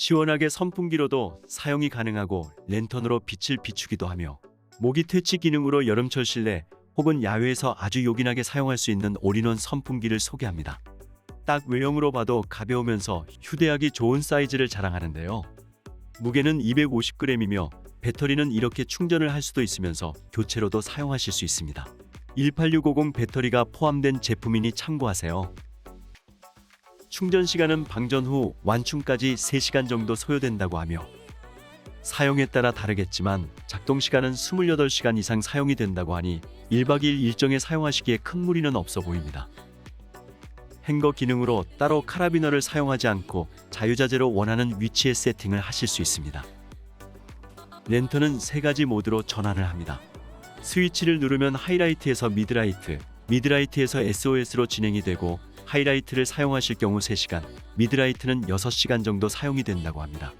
시원하게 선풍기로도 사용이 가능하고 랜턴으로 빛을 비추기도 하며 모기 퇴치 기능으로 여름철 실내 혹은 야외에서 아주 요긴하게 사용할 수 있는 올인원 선풍기를 소개합니다. 딱 외형으로 봐도 가벼우면서 휴대하기 좋은 사이즈를 자랑하는데요. 무게는 250g이며 배터리는 이렇게 충전을 할 수도 있으면서 교체로도 사용하실 수 있습니다. 18650 배터리가 포함된 제품이니 참고하세요. 충전 시간은 방전 후 완충까지 3시간 정도 소요된다고 하며 사용에 따라 다르겠지만 작동 시간은 28시간 이상 사용이 된다고 하니 1박 2일 일정에 사용하시기에 큰 무리는 없어 보입니다. 행거 기능으로 따로 카라비너를 사용하지 않고 자유자재로 원하는 위치에 세팅을 하실 수 있습니다. 랜턴은 세 가지 모드로 전환을 합니다. 스위치를 누르면 하이라이트에서 미드라이트, 미드라이트에서 SOS로 진행이 되고 하이라이트를 사용하실 경우 3시간, 미드라이트는 6시간 정도 사용이 된다고 합니다.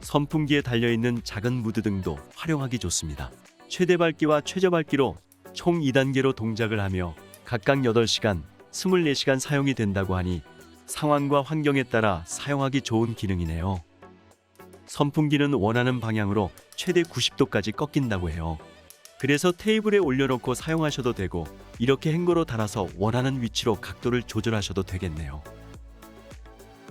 선풍기에 달려있는 작은 무드 등도 활용하기 좋습니다. 최대 밝기와 최저 밝기로 총 2단계로 동작을 하며 각각 8시간, 24시간 사용이 된다고 하니 상황과 환경에 따라 사용하기 좋은 기능이네요. 선풍기는 원하는 방향으로 최대 90도까지 꺾인다고 해요. 그래서 테이블에 올려놓고 사용하셔도 되고 이렇게 행거로 달아서 원하는 위치로 각도를 조절하셔도 되겠네요.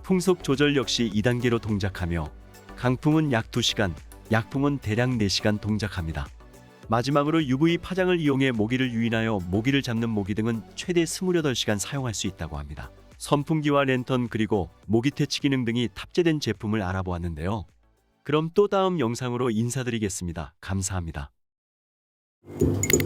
풍속 조절 역시 2단계로 동작하며 강풍은 약 2시간, 약풍은 대략 4시간 동작합니다. 마지막으로 UV 파장을 이용해 모기를 유인하여 모기를 잡는 모기 등은 최대 28시간 사용할 수 있다고 합니다. 선풍기와 랜턴 그리고 모기 퇴치 기능 등이 탑재된 제품을 알아보았는데요. 그럼 또 다음 영상으로 인사드리겠습니다. 감사합니다. Thank you.